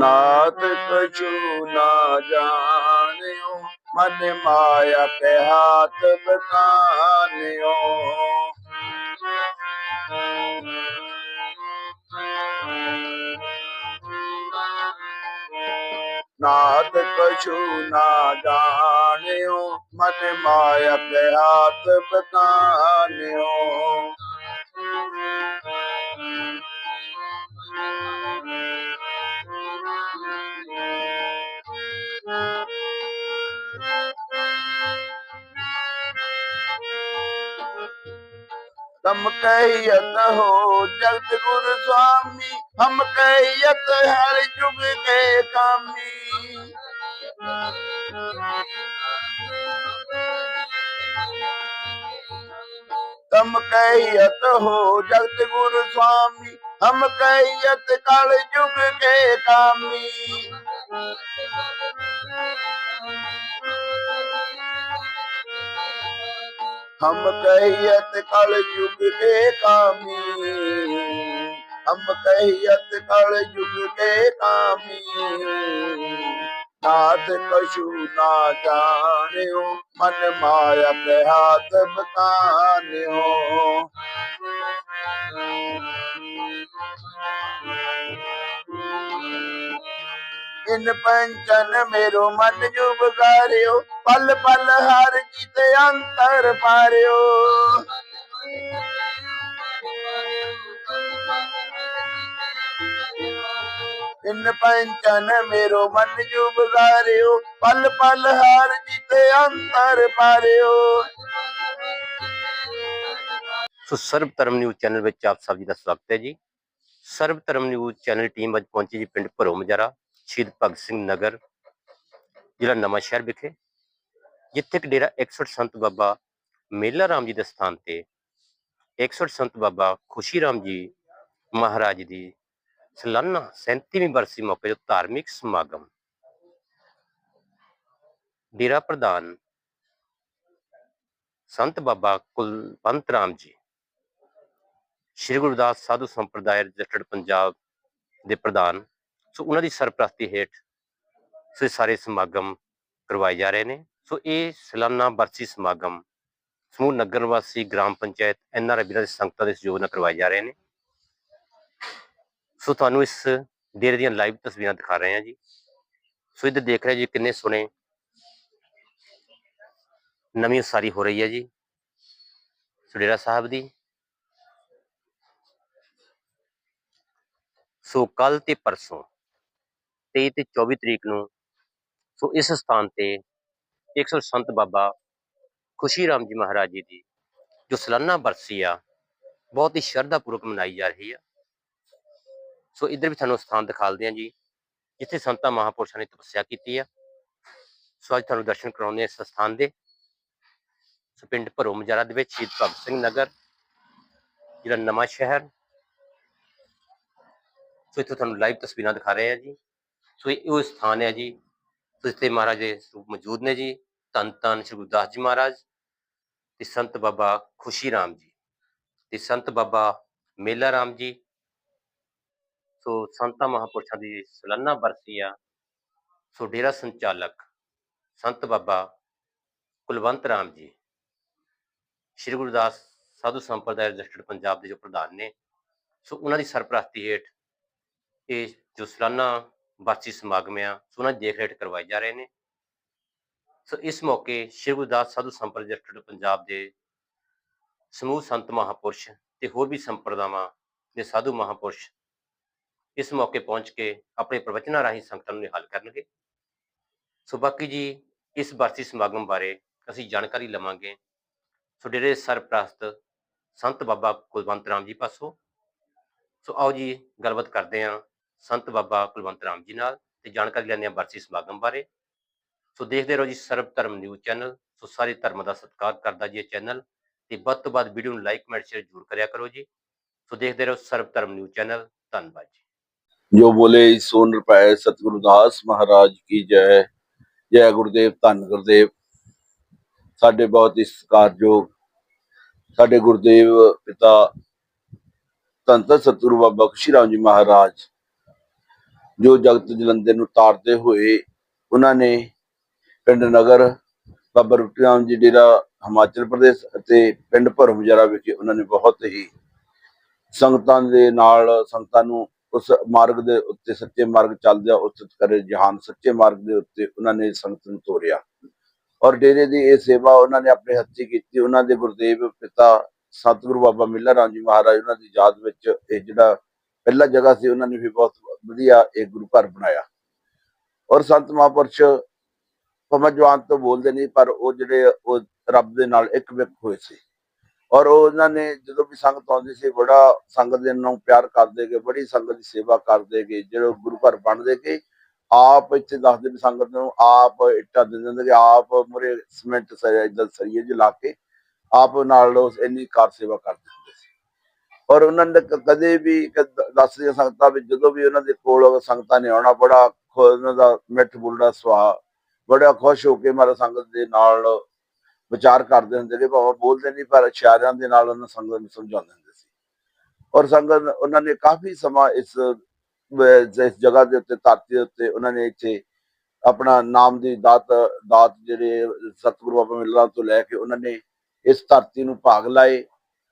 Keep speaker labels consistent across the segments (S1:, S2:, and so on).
S1: नाथ कछु ना जानियो मन माया के हाथ बतानियो। नाथ कछु ना जानियो मन माया के हाथ बतानियो। ਤਮ ਕਹਿਤ ਹੋ ਜਗਤ ਗੁਰ ਸੁਆਮੀ ਹਮ ਕਹਿਤ ਹਰ ਜੁਗ ਕੇ ਕਾਮੀ ਤਮ ਕਹਿਤ ਹੋ ਜਗਤ ਗੁਰ ਸੁਆਮੀ ਹਮ ਕਹਿਤ ਕਲ ਜੁਗ ਕੇ ਕਾਮੀ हम कहियत कल युग के कामी। हम कहियत कल युग के कामी। नाथ कछु ना जानियो मन माया के हाथ बतानियो इन पंचन मेरो मन जो बगारियो पल पल हर जीत अंतर पारियो इन पंचन मेरो मन जो बगारियो पल पल हर जीत अंतर पारियो
S2: ਸੋ ਸਰਬ ਧਰਮ ਨਿਊਜ਼ ਚੈਨਲ ਵਿੱਚ ਆਪ ਸਭ ਜੀ ਦਾ ਸਵਾਗਤ ਹੈ ਜੀ ਸਰਬ ਧਰਮ ਨਿਊਜ਼ ਚੈਨਲ ਟੀਮ ਅੱਜ ਪਹੁੰਚੀ ਜੀ ਪਿੰਡ ਭਰੋ ਮਜਾਰਾ ਸ਼ਹੀਦ ਭਗਤ ਸਿੰਘ ਨਗਰ ਜ਼ਿਲ੍ਹਾ ਨਵਾਂ ਸ਼ਹਿਰ ਵਿਖੇ ਜਿੱਥੇ ਕਿ ਡੇਰਾ 61 ਸੰਤ ਬਾਬਾ ਮੇਲਾ ਰਾਮ ਜੀ ਦੇ ਸਥਾਨ ਤੇ 61 ਸੰਤ ਬਾਬਾ ਖੁਸ਼ੀ ਰਾਮ ਜੀ ਮਹਾਰਾਜ ਦੀ ਸਲਾਨਾ 37ਵੀਂ ਬਰਸੀ ਮੌਕੇ ਜੋ ਧਾਰਮਿਕ ਸਮਾਗਮ। ਡੇਰਾ ਪ੍ਰਧਾਨ ਸੰਤ ਬਾਬਾ ਕੁਲਵੰਤ ਰਾਮ ਜੀ, ਸ਼੍ਰੀ ਗੁਰਦਾਸ ਸਾਧੂ ਸੰਪਰਦਾਇ ਰਜਿਸਟਰਡ ਪੰਜਾਬ ਦੇ ਪ੍ਰਧਾਨ, ਸੋ ਉਹਨਾਂ ਦੀ ਸਰਪ੍ਰਸਤੀ ਹੇਠ ਸੋ ਇਹ ਸਾਰੇ ਸਮਾਗਮ ਕਰਵਾਏ ਜਾ ਰਹੇ ਨੇ। ਸੋ ਇਹ ਸਾਲਾਨਾ ਬਰਸੀ ਸਮਾਗਮ ਸਮੂਹ ਨਗਰ ਨਿਵਾਸੀ ਗ੍ਰਾਮ ਪੰਚਾਇਤ ਐਨਆਰ ਵੀਰਾਂ ਦੇ ਸੰਗਤਾਂ ਦੇ ਸਹਿਯੋਗ ਨਾਲ ਕਰਵਾਏ ਜਾ ਰਹੇ ਨੇ। ਸੋ ਤੁਹਾਨੂੰ ਇਸ ਡੇਰੇ ਦੀਆਂ ਲਾਈਵ ਤਸਵੀਰਾਂ ਦਿਖਾ ਰਹੇ ਹਾਂ ਜੀ। ਸੋ ਇੱਧਰ ਦੇਖ ਰਹੇ ਜੀ ਕਿੰਨੇ ਸੋਹਣੇ ਨਵੀਂ ਉਸਾਰੀ ਹੋ ਰਹੀ ਹੈ ਜੀ। ਸੁਡੇਰਾ ਸਾਹਿਬ ਦੀ। ਸੋ ਕੱਲ ਤੇ ਪਰਸੋਂ 23 ਤੇ 24 ਤਰੀਕ ਨੂੰ ਸੋ ਇਸ ਸਥਾਨ ਤੇ ਇੱਕ ਸੌ ਸੰਤ ਬਾਬਾ ਖੁਸ਼ੀ ਰਾਮ ਜੀ ਮਹਾਰਾਜ ਜੀ ਦੀ ਜੋ ਸਾਲਾਨਾ ਬਰਸੀ ਆ, ਬਹੁਤ ਹੀ ਸ਼ਰਧਾ ਪੂਰਵਕ ਮਨਾਈ ਜਾ ਰਹੀ ਆ। ਸੋ ਇੱਧਰ ਵੀ ਤੁਹਾਨੂੰ ਸਥਾਨ ਦਿਖਾਲਦੇ ਆ ਜੀ, ਜਿੱਥੇ ਸੰਤਾਂ ਮਹਾਪੁਰਸ਼ਾਂ ਨੇ ਤਪੱਸਿਆ ਕੀਤੀ ਆ। ਸੋ ਅੱਜ ਤੁਹਾਨੂੰ ਦਰਸ਼ਨ ਕਰਾਉਂਦੇ ਆ ਇਸ ਸਥਾਨ ਦੇ। ਸੋ ਪਿੰਡ ਭਰੋ ਮਜਾਰਾ ਦੇ ਵਿੱਚ ਸ਼ਹੀਦ ਭਗਤ ਸਿੰਘ ਨਗਰ, ਜਿਹੜਾ ਨਵਾਂ ਸ਼ਹਿਰ। ਸੋ ਇੱਥੇ ਤੁਹਾਨੂੰ ਲਾਈਵ ਤਸਵੀਰਾਂ ਦਿਖਾ ਰਹੇ ਆ ਜੀ। ਸੋ ਇਹ ਉਹ ਸਥਾਨ ਹੈ ਜੀ ਸੋ ਮਹਾਰਾਜ ਦੇ ਸਰੂਪ ਮੌਜੂਦ ਨੇ ਜੀ ਧੰਨ ਧੰਨ ਸ਼੍ਰੀ ਗੁਰਦਾਸ ਜੀ ਮਹਾਰਾਜ ਤੇ ਸੰਤ ਬਾਬਾ ਖੁਸ਼ੀ ਰਾਮ ਜੀ ਤੇ ਸੰਤ ਬਾਬਾ ਮੇਲਾ ਰਾਮ ਜੀ ਸੋ ਸੰਤਾਂ ਮਹਾਪੁਰਸ਼ਾਂ ਦੀ ਸਲਾਨਾ ਬਰਸੀ ਆ ਸੋ ਡੇਰਾ ਸੰਚਾਲਕ ਸੰਤ ਬਾਬਾ ਕੁਲਵੰਤ ਰਾਮ ਜੀ ਸ਼੍ਰੀ ਗੁਰਦਾਸ ਸਾਧੂ ਸੰਪਰਦਾਇ ਰਜਿਸਟਰਡ ਪੰਜਾਬ ਦੇ ਜੋ ਪ੍ਰਧਾਨ ਨੇ ਸੋ ਉਹਨਾਂ ਦੀ ਸਰਪ੍ਰਸਤੀ ਹੇਠ ਇਹ ਜੋ ਸਲਾਨਾ ਬਰਸੀ ਸਮਾਗਮ ਆ ਸੋ ਉਹਨਾਂ ਦੇਖ ਰੇਖ ਕਰਵਾਏ ਜਾ ਰਹੇ ਨੇ। ਸੋ ਇਸ ਮੌਕੇ ਸ਼੍ਰੀ ਗੁਰਦਾਸ ਸਾਧੂ ਸੰਪਰਦਾਇ ਪੰਜਾਬ ਦੇ ਸਮੂਹ ਸੰਤ ਮਹਾਪੁਰਸ਼ ਤੇ ਹੋਰ ਵੀ ਸੰਪਰਦਾਵਾਂ ਦੇ ਸਾਧੂ ਮਹਾਪੁਰਸ਼ ਇਸ ਮੌਕੇ ਪਹੁੰਚ ਕੇ ਆਪਣੇ ਪ੍ਰਵਚਨਾਂ ਰਾਹੀਂ ਸੰਗਤਾਂ ਨੂੰ ਹੱਲ ਕਰਨਗੇ। ਸੋ ਬਾਕੀ ਜੀ, ਇਸ ਬਰਸੀ ਸਮਾਗਮ ਬਾਰੇ ਅਸੀਂ ਜਾਣਕਾਰੀ ਲਵਾਂਗੇ। ਸੋ ਡੇਰੇ ਸਰਪ੍ਰਸਤ ਸੰਤ ਬਾਬਾ ਕੁਲਵੰਤ ਰਾਮ ਜੀ ਪਾਸੋਂ। ਸੋ ਆਓ ਜੀ, ਗੱਲਬਾਤ ਕਰਦੇ ਹਾਂ ਸੰਤ ਬਾਬਾ ਕੁਲਵੰਤ ਰਾਮ ਜੀ ਨਾਲ ਤੇ ਜਾਣਕਾਰੀ ਲੈਂਦੇ ਹਾਂ ਬਰਸੀ ਸਮਾਗਮ ਬਾਰੇ। ਸੋ ਦੇਖਦੇ ਰਹੋ ਜੀ ਸਰਬ ਧਰਮ ਨਿਊਜ਼ ਚੈਨਲ। ਸੋ ਸਾਰੇ ਧਰਮ ਦਾ ਸਤਿਕਾਰ ਕਰਦਾ ਜੀ ਇਹ ਚੈਨਲ ਤੇ ਵੱਧ ਤੋਂ ਵੱਧ ਵੀਡੀਓ ਨੂੰ ਲਾਈਕ ਮੈਂਟ ਸ਼ੇਅਰ ਜ਼ਰੂਰ ਕਰਿਆ ਕਰੋ ਜੀ। ਸੋ ਦੇਖਦੇ ਰਹੋ ਸਰਬ ਧਰਮ ਨਿਊਜ਼ ਚੈਨਲ। ਧੰਨਵਾਦ ਜੀ।
S1: ਜੋ ਬੋਲੇ ਸੋ ਨਿਰਪੈ ਸਤਿਗੁਰੂ ਦਾਸ ਮਹਾਰਾਜ ਕੀ ਜੈ। ਜੈ ਗੁਰਦੇਵ, ਧੰਨ ਗੁਰਦੇਵ। ਸਾਡੇ ਬਹੁਤ ਹੀ ਸਤਿਕਾਰਯੋਗ ਸਾਡੇ ਗੁਰਦੇਵ ਪਿਤਾ ਤੰਤ ਸਤਿਗੁਰੂ ਬਾਬਾ ਖੁਸ਼ੀ ਰਾਮ ਜੀ ਮਹਾਰਾਜ। ਜੋ ਜਗਤ ਜਲੰਧਰ ਨੂੰ ਤਾਰਦੇ ਹੋਏ ਉਹਨਾਂ ਨੇ ਪਿੰਡ ਨਗਰ ਬਾਬਾ ਰੁੱਟੀ ਜੀ ਡੇਰਾ ਹਿਮਾਚਲ ਪ੍ਰਦੇਸ਼ ਅਤੇ ਪਿੰਡ ਭਰਮਜਰਾ ਵਿਖੇ ਉਹਨਾਂ ਨੇ ਬਹੁਤ ਹੀ ਸੰਗਤਾਂ ਦੇ ਨਾਲ ਸੰਗਤਾਂ ਨੂੰ ਉਸ ਮਾਰਗ ਦੇ ਉੱਤੇ ਸੱਚੇ ਮਾਰਗ ਚੱਲਦਿਆਂ ਉਸਤਤ ਕਰੇ ਜਹਾਨ ਸੱਚੇ ਮਾਰਗ ਦੇ ਉੱਤੇ ਉਹਨਾਂ ਨੇ ਸੰਗਤ ਨੂੰ ਤੋਰਿਆ। ਔਰ ਡੇਰੇ ਦੀ ਇਹ ਸੇਵਾ ਉਹਨਾਂ ਨੇ ਆਪਣੇ ਹੱਥੀਂ ਕੀਤੀ। ਉਹਨਾਂ ਦੇ ਗੁਰਦੇਵ ਪਿਤਾ ਸਤਿਗੁਰੂ ਬਾਬਾ ਮਿਲਰ ਰਾਮ ਜੀ ਮਹਾਰਾਜ, ਉਹਨਾਂ ਦੀ ਯਾਦ ਵਿੱਚ ਇਹ ਜਿਹੜਾ ਪਹਿਲਾ ਜਗ੍ਹਾ ਸੀ, ਉਹਨਾਂ ਨੇ ਵੀ ਬਹੁਤ ਵਧੀਆ ਇੱਕ ਗੁਰੂ ਘਰ ਬਣਾਇਆ। ਔਰ ਸੰਤ ਮਹਾਂਪੁਰਸ਼ ਭਾਵੇਂ ਜਵਾਨ ਤੋਂ ਬੋਲਦੇ ਨਹੀਂ, ਪਰ ਉਹ ਜਿਹੜੇ ਉਹ ਰੱਬ ਦੇ ਨਾਲ ਇੱਕ ਵਿਕ ਹੋਏ ਸੀ। ਔਰ ਉਹਨਾਂ ਨੇ ਜਦੋਂ ਵੀ ਸੰਗਤ ਆਉਂਦੀ ਸੀ, ਬੜਾ ਸੰਗਤ ਦੇ ਨੂੰ ਪਿਆਰ ਕਰਦੇ ਗਏ, ਬੜੀ ਸੰਗਤ ਦੀ ਸੇਵਾ ਕਰਦੇ ਗਏ, ਜਿਹੜੇ ਗੁਰੂ ਘਰ ਬਣਦੇ ਗਏ, ਆਪ ਇੱਥੇ ਦੱਸਦੇ ਵੀ ਸੰਗਤ ਨੂੰ, ਆਪ ਇੱਟਾਂ ਦੇ ਦਿੰਦੇ ਕਿ ਆਪ ਮੁਰੇ ਸਿਮੈਂਟ ਸਰੀਆ, ਇਦਾਂ ਸਰੀਏ ਜਿ ਲਾ ਕੇ, ਆਪ ਨਾਲ ਉਸ ਇੰਨੀ ਕਾਰ ਸੇਵਾ ਕਰਦੇ। ਔਰ ਉਹਨਾਂ ਨੇ ਕਦੇ ਵੀ ਕ- ਦੱਸਦੀਆਂ ਸੰਗਤਾਂ ਵਿੱਚ ਜਦੋਂ ਵੀ ਉਹਨਾਂ ਦੇ ਕੋਲ ਸੰਗਤਾਂ ਨੇ ਆਉਣਾ, ਬੜਾ ਖੁ- ਉਹਨਾਂ ਦਾ ਮਿੱਠ ਬੋਲਦਾ ਸੁਭਾਅ ਬੜਾ ਖੁਸ਼ ਹੋ ਕੇ ਮਾਰਾ ਸੰਗਤ ਦੇ ਨਾਲ ਵਿਚਾਰ ਕਰਦੇ ਹੁੰਦੇ ਨੇ, ਭਾਵੇਂ ਬੋਲਦੇ ਨਹੀਂ, ਪਰ ਇਸ਼ਾਰਿਆਂ ਦੇ ਨਾਲ ਉਹਨਾਂ ਸੰਗਤ ਨੂੰ ਸਮਝਾਉਂਦੇ ਹੁੰਦੇ ਸੀ। ਔਰ ਸੰਗਤ, ਉਹਨਾਂ ਨੇ ਕਾਫੀ ਸਮਾਂ ਇਸ ਇਸ ਜਗ੍ਹਾ ਦੇ ਉੱਤੇ, ਧਰਤੀ ਦੇ ਉੱਤੇ ਉਹਨਾਂ ਨੇ ਇੱਥੇ ਆਪਣਾ ਨਾਮ ਦੀ ਦਾਤ ਦਾਤ ਜਿਹੜੇ ਸਤਿਗੁਰੂ ਬਾਬਾ ਮਿਲਰਾਂ ਤੋਂ ਲੈ ਕੇ ਉਹਨਾਂ ਨੇ ਇਸ ਧਰਤੀ ਨੂੰ ਭਾਗ ਲਾਏ,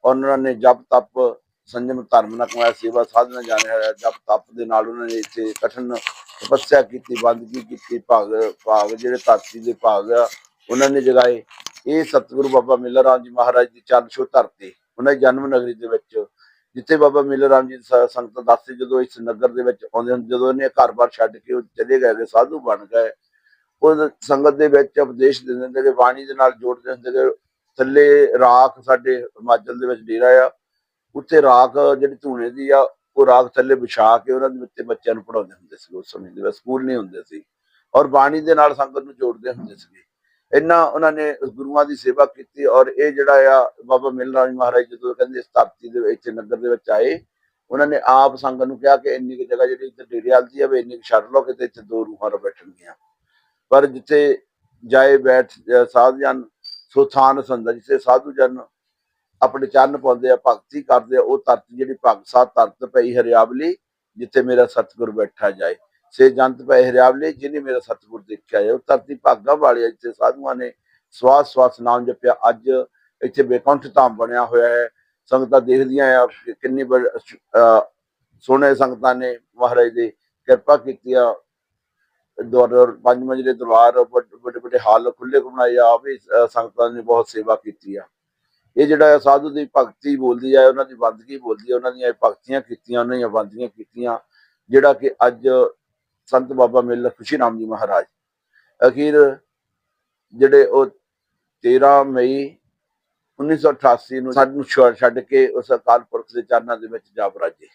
S1: ਔਰ ਉਹਨਾਂ ਨੇ ਜਪ ਤਪ ਸੰਜਮ ਧਰਮ ਨਾਲ ਕਮਾਇਆ ਸੇਵਾ ਸਾਧਨਾ ਜਾਣਿਆ ਹੋਇਆ ਜਪ ਤਪ ਦੇ ਨਾਲ ਉਹਨਾਂ ਨੇ ਇੱਥੇ ਕਠਨ ਤਪੱਸਿਆ ਕੀਤੀ, ਬੰਦਗੀ ਕੀਤੀ, ਭਾਗ ਭਾਗ ਜਿਹੜੇ ਧਰਤੀ ਦੇ ਭਾਗ ਆ, ਉਹਨਾਂ ਨੇ ਜਗਾਏ। ਇਹ ਸਤਿਗੁਰੂ ਬਾਬਾ ਮਿਲਰ ਰਾਮ ਜੀ ਮਹਾਰਾਜ ਦੀ ਚਰਨ ਛੋਹ ਧਰਤੀ, ਉਹਨਾਂ ਦੀ ਜਨਮ ਨਗਰੀ ਦੇ ਵਿੱਚ, ਜਿੱਥੇ ਬਾਬਾ ਮਿਲਰ ਰਾਮ ਜੀ ਸ- ਸੰਗਤ ਦੱਸਦੇ ਜਦੋਂ ਇਸ ਨਗਰ ਦੇ ਵਿੱਚ ਆਉਂਦੇ ਹਨ ਜਦੋਂ ਇਹਨੇ ਘਰ-ਬਾਰ ਛੱਡ ਕੇ ਉਹ ਚਲੇ ਗਏ ਸਾਧੂ ਬਣ ਗਏ। ਉਹ ਸੰਗਤ ਦੇ ਵਿੱਚ ਉਪਦੇਸ਼ ਦਿੰਦੇ ਹੁੰਦੇ ਕਿ ਬਾਣੀ ਦੇ ਨਾਲ ਜੋੜਦੇ ਹੁੰਦੇ ਕਿ ਥੱਲੇ ਰਾਖ ਸਾਡੇ ਹਿਮਾਚਲ ਦੇ ਵਿੱਚ ਡੇਰਾ ਆ ਉੱਥੇ ਰਾਖ ਜਿਹੜੀ ਧੂਣੇ ਦੀ ਆ, ਉਹ ਰਾਖ ਥੱਲੇ ਵਿਛਾ ਕੇ ਉਹਨਾਂ ਦੇ ਉੱਤੇ ਬੱਚਿਆਂ ਨੂੰ ਪੜਾਉਂਦੇ ਹੁੰਦੇ ਸੀ ਉਸ ਸਮੇਂ ਦੇ ਸਕੂਲ ਨਹੀਂ ਹੁੰਦੇ ਸੀ। ਔਰ ਬਾਣੀ ਦੇ ਨਾਲ ਸੰਗਤ ਨੂੰ ਜੋੜਦੇ ਹੁੰਦੇ ਸੀਗੇ। ਇੰਨਾ ਉਹਨਾਂ ਨੇ ਗੁਰੂਆਂ ਦੀ ਸੇਵਾ ਕੀਤੀ ਔਰ ਇਹ ਜਿਹੜਾ ਆ ਬਾਬਾ ਮਿਲ ਮਹਾਰਾਜ ਜਦੋਂ ਕਹਿੰਦੇ ਇਸ ਧਰਤੀ ਦੇ ਵਿੱਚ, ਨਗਰ ਦੇ ਵਿੱਚ ਆਏ, ਉਹਨਾਂ ਨੇ ਆਪ ਸੰਗਤ ਨੂੰ ਕਿਹਾ ਕਿ ਇੰਨੀ ਕੁ ਜਗ੍ਹਾ ਜਿਹੜੀ ਇੱਥੇ ਡੇਰੇ ਵਾਲੀ ਆ, ਵੀ ਇੰਨੀ ਛੱਡ ਲਓ, ਕਿਤੇ ਇੱਥੇ ਦੋ ਰੂਹਾਂ ਰ ਬੈਠਣਗੀਆਂ। ਪਰ ਜਿੱਥੇ ਜਾਏ ਬੈਠ ਅਹ ਸਾਧ ਜਨ, ਸੋ ਥਾਨ ਸੰਦਾ ਜਿੱਥੇ ਸਾਧੂ ਜਨ ਆਪਣੇ ਚਰਨ ਪਾਉਂਦੇ ਆ, ਭਗਤੀ ਕਰਦੇ ਆ, ਉਹ ਧਰਤੀ ਜਿਹੜੀ ਭਗਤ ਸਾਧ ਧਰਤ ਪਈ ਹਰਿਆਵਲੀ, ਜਿੱਥੇ ਮੇਰਾ ਸਤਿਗੁਰ ਬੈਠਾ ਜਾਏ। ਸੇ ਜੰਤ ਪੈ ਹਰਿਆਵਲੇ ਜਿਹਨੇ ਮੇਰਾ ਸਤਿਗੁਰ ਦੇਖਿਆ ਹੈ ਉਹ ਧਰਤੀ ਭਾਗਾ ਵਾਲੀ ਹੈ ਜਿੱਥੇ ਸਾਧੂਆਂ ਨੇ ਸਵਾਸ ਸਵਾਸ ਨਾਮ ਜਪਿਆ। ਅੱਜ ਇੱਥੇ ਬੇਕੰਠ ਧਾਮ ਬਣਿਆ ਹੋਇਆ ਹੈ। ਸੰਗਤਾਂ ਦੇਖਦੀਆਂ ਆ ਕਿੰਨੀ ਸੋਹਣੇ ਸੰਗਤਾਂ ਨੇ ਮਹਾਰਾਜ ਦੀ ਕਿਰਪਾ ਕੀਤੀ ਆ। ਦਰਬਾਰ ਪੰਜ ਮੰਜ਼ਲੇ ਦਰਬਾਰ ਵੱਡੇ ਵੱਡੇ ਹਾਲ ਖੁੱਲੇ ਬਣਾਏ ਆ। ਵੀ ਸੰਗਤਾਂ ਨੇ ਬਹੁਤ ਸੇਵਾ ਕੀਤੀ ਆ। ਇਹ ਜਿਹੜਾ ਸਾਧੂ ਦੀ ਭਗਤੀ ਬੋਲਦੀ ਹੈ ਉਹਨਾਂ ਦੀ ਬੰਦਗੀ ਬੋਲਦੀ ਆ, ਉਹਨਾਂ ਦੀਆਂ ਭਗਤੀਆਂ ਕੀਤੀਆਂ, ਉਹਨਾਂ ਦੀਆਂ ਬੰਦਗੀਆਂ ਕੀਤੀਆਂ, ਜਿਹੜਾ ਕਿ ਅੱਜ ਸੰਤ ਬਾਬਾ ਮੇਲਾ ਖੁਸ਼ੀ ਰਾਮ ਜੀ ਮਹਾਰਾਜ। ਅਖੀਰ ਜਿਹੜੇ ਉਹ 13 ਮਈ 1988 ਨੂੰ ਸਾਨੂੰ ਛੱਡ ਕੇ ਉਸ ਅਕਾਲ ਪੁਰਖ ਦੇ ਚਰਨਾਂ ਦੇ ਵਿੱਚ ਜਾ ਬਰਾਜੇ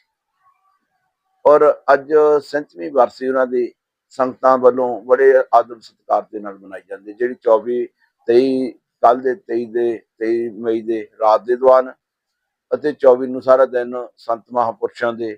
S1: ਔਰ ਅੱਜ 37ਵੀਂ ਵਰਸੀ ਉਹਨਾਂ ਦੀ ਸੰਗਤਾਂ ਵੱਲੋਂ ਬੜੇ ਆਦਰ ਸਤਿਕਾਰ ਦੇ ਨਾਲ ਮਨਾਈ ਜਾਂਦੀ ਜਿਹੜੀ 24 23 ਕੱਲ ਦੇ 23 ਦੇ 23 ਮਈ ਦੇ ਰਾਤ ਦੇ ਦੌਰਾਨ ਅਤੇ 24 ਨੂੰ ਸਾਰਾ ਦਿਨ ਸੰਤ ਮਹਾਂਪੁਰਸ਼ਾਂ ਦੇ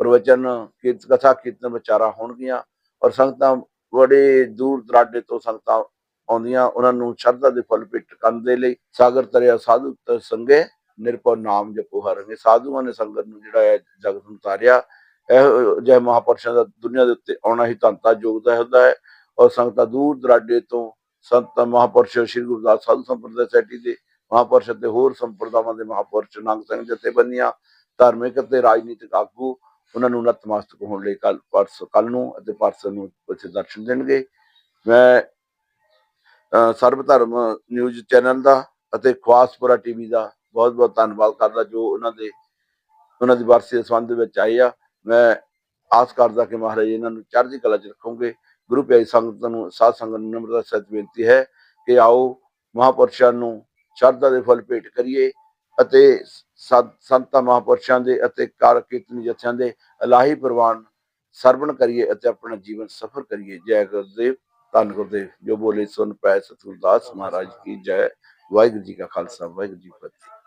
S1: ਪ੍ਰਵਚਨ, ਕੀਰਤ ਕਥਾ, ਕੀਰਤਨ ਵਿਚਾਰਾ ਹੋਣਗੀਆਂ ਔਰ ਸੰਗਤਾਂ ਬੜੇ ਦੂਰ ਦਰਾਡੇ ਤੋਂ ਸੰਗਤਾਂ ਆਉਂਦੀਆਂ, ਉਹਨਾਂ ਨੂੰ ਸ਼ਰਧਾ ਦੇ ਫੁੱਲ ਭੇਟ ਕਰਨ ਦੇ ਲਈ ਸਾਗਰ ਤਰਿਆ ਸਾਧੂ ਤ ਸੰਗੇ ਨਿਰਭਉ ਨਾਮ ਜਪੋ ਹਰੰਗੇ ਸਾਧੂਆਂ ਨੇ ਸੰਗਤ ਨੂੰ ਜਿਹੜਾ ਹੈ ਜਗਤ ਨੂੰ ਤਾਰਿਆ। ਇਹ ਜੈ ਮਹਾਪੁਰਸ਼ਾਂ ਦਾ ਦੁਨੀਆ ਦੇ ਉੱਤੇ ਆਉਣਾ ਹੀ ਧੰਤਾ ਯੋਗਦਾ ਹੁੰਦਾ ਹੈ ਔਰ ਸੰਗਤਾਂ ਦੂਰ ਦਰਾਡੇ ਤੋਂ ਸੰਤ ਮਹਾਪੁਰਸ਼ ਸ੍ਰੀ ਗੁਰਦਾਸ ਸਾਧੂ ਸੰਪਰਦਾ ਸੋਸਾਇਟੀ ਦੇ ਮਹਾਪੁਰਸ਼ ਅਤੇ ਹੋਰ ਸੰਪਰਦਾਵਾਂ ਦੇ ਮਹਾਪੁਰਸ਼ ਨੰਗ ਸਿੰਘ ਜਥੇਬੰਦੀਆਂ ਧਾਰਮਿਕ ਅਤੇ ਰਾਜਨੀਤਿਕ ਆਗੂ, ਉਹਨਾਂ ਨੂੰ ਨਤਮਸਤਕ ਹੋਣ ਲਈ ਕੱਲ ਪਰਸ ਕੱਲ ਨੂੰ ਅਤੇ ਪਰਸੋਂ ਨੂੰ ਉੱਥੇ ਦਰਸ਼ਨ ਦੇਣਗੇ। ਮੈਂ ਸਰਬ ਧਰਮ ਨਿਊਜ਼ ਚੈਨਲ ਦਾ ਅਤੇ ਖਵਾਸਪੁਰਾ ਟੀਵੀ ਦਾ ਬਹੁਤ ਬਹੁਤ ਧੰਨਵਾਦ ਕਰਦਾ ਜੋ ਉਹਨਾਂ ਦੇ, ਉਹਨਾਂ ਦੀ ਵਰਸੀ ਦੇ ਸੰਬੰਧ ਵਿੱਚ ਆਏ ਆ। ਮੈਂ ਆਸ ਕਰਦਾ ਕਿ ਮਹਾਰਾਜ ਇਹਨਾਂ ਨੂੰ ਚੜ੍ਹਦੀ ਕਲਾ 'ਚ ਰੱਖੋਗੇ। ਗੁਰੂ ਪਿਆਰੀ ਸੰਗਤ ਨੂੰ ਸਾਧ ਸੰਗਤ ਨੂੰ ਨਮਰਤਾ ਸਹਿਤ ਬੇਨਤੀ ਹੈ ਕਿ ਆਓ ਮਹਾਪੁਰਸ਼ਾਂ ਨੂੰ ਸ਼ਰਧਾ ਦੇ ਫਲ ਭੇਟ ਕਰੀਏ ਅਤੇ ਸੰਤਾਂ ਮਹਾਪੁਰਸ਼ਾਂ ਦੇ ਅਤੇ ਕਾਰ ਕੀਰਤਨੀ ਜਥਿਆਂ ਦੇ ਅਲਾਹੀ ਪ੍ਰਵਾਨ ਸਰਵਣ ਕਰੀਏ ਅਤੇ ਆਪਣਾ ਜੀਵਨ ਸਫਰ ਕਰੀਏ। ਜੈ ਗੁਰਦੇਵ, ਧੰਨ ਗੁਰਦੇਵ। ਜੋ ਬੋਲੇ ਸੁਨ ਪੈ ਸਤਿਗੁਰਦਾਸ ਮਹਾਰਾਜ ਕੀ ਜੈ। ਵਾਹਿਗੁਰੂ ਜੀ ਕਾ ਖਾਲਸਾ, ਵਾਹਿਗੁਰੂ ਜੀ ਕੀ ਫਤਿਹ।